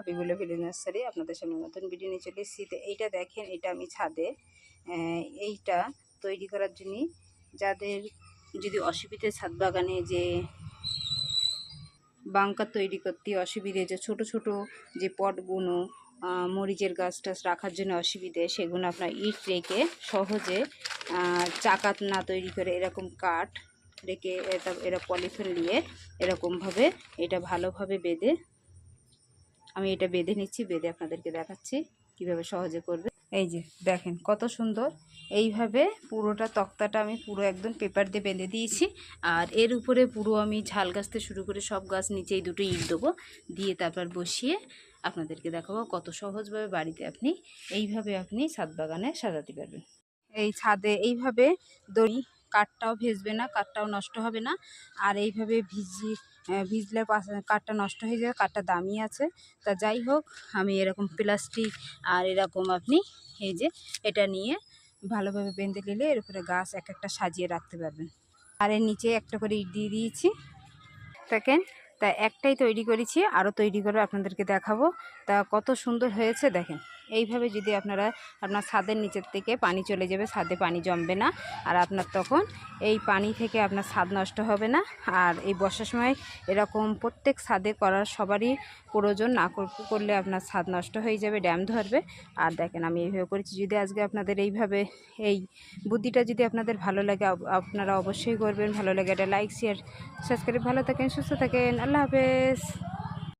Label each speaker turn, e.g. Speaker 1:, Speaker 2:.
Speaker 1: Habibullah village nursery আপনাদের সামনে নতুন ভিডিও নিয়ে চলে এসেছি। তো এইটা দেখেন এটা আমি ছাদে এইটা তৈরি করার জন্য। যাদের যদি অসুবিধে ছাদ বাগানে যে বাংকার তৈরি করতে অসুবিধে, যে ছোট ছোট যে পটগুলো মরিচের গাছ টাছ রাখার জন্য অসুবিধে, সেগুলো আপনার ইট রেখে সহজে চাকাত না তৈরি করে এরকম কাঠ রেখে এরা পলিথিন নিয়ে এরকমভাবে এটা ভালোভাবে বেঁধে আমি এটা বেঁধে নিচ্ছি, বেঁধে আপনাদেরকে দেখাচ্ছি কীভাবে সহজে করবে। এই যে দেখেন কত সুন্দর। এইভাবে পুরোটা তক্তাটা আমি পুরো একদম পেপার দিয়ে বেঁধে দিয়েছি। আর এর উপরে পুরো আমি ঝাল গাছতে শুরু করে সব গাছ নিচেই দুটো ইট দেবো। দিয়ে তারপর বসিয়ে আপনাদেরকে দেখাবো কত সহজভাবে বাড়িতে আপনি এইভাবে আপনি ছাদ বাগানে সাজাতে পারবেন। এই ছাদে এইভাবে দড়ি কাঠটাও ভেজবে না, কাঠটাও নষ্ট হবে না। আর এইভাবে ভিজি ভিজলে কাঠটা নষ্ট হয়ে যায় কাঠটা দামি আছে। তা যাই হোক, আমি এরকম প্লাস্টিক আর এরকম আপনি এই যে এটা নিয়ে ভালোভাবে বেঁধে নিলে এর উপরে গাছ এক একটা সাজিয়ে রাখতে পারবেন। আর এর নিচে একটা করে ইট দিয়ে দিয়েছি। দেখেন, তা একটাই তৈরি করেছি, আরও তৈরি করে আপনাদেরকে দেখাবো। তা কত সুন্দর হয়েছে, দেখেন। এইভাবে যদি আপনারা আপনার ছাদের নিচের থেকে পানি চলে যাবে, ছাদে পানি জমবে না। আর আপনার তখন এই পানি থেকে আপনার ছাদ নষ্ট হবে না। আর এই বর্ষার সময় এরকম প্রত্যেক ছাদে করার সবারই প্রয়োজন, না করলে আপনার ছাদ নষ্ট হয়ে যাবে, ড্যাম ধরবে। আর দেখেন আমি এইভাবে করেছি। যদি আজকে আপনাদের এইভাবে এই বুদ্ধিটা যদি আপনাদের ভালো লাগে আপনারা অবশ্যই করবেন। ভালো লাগে এটা লাইক, শেয়ার, সাবস্ক্রাইব, ভালো থাকেন, সুস্থ থাকেন। আল্লাহ হাফেজ।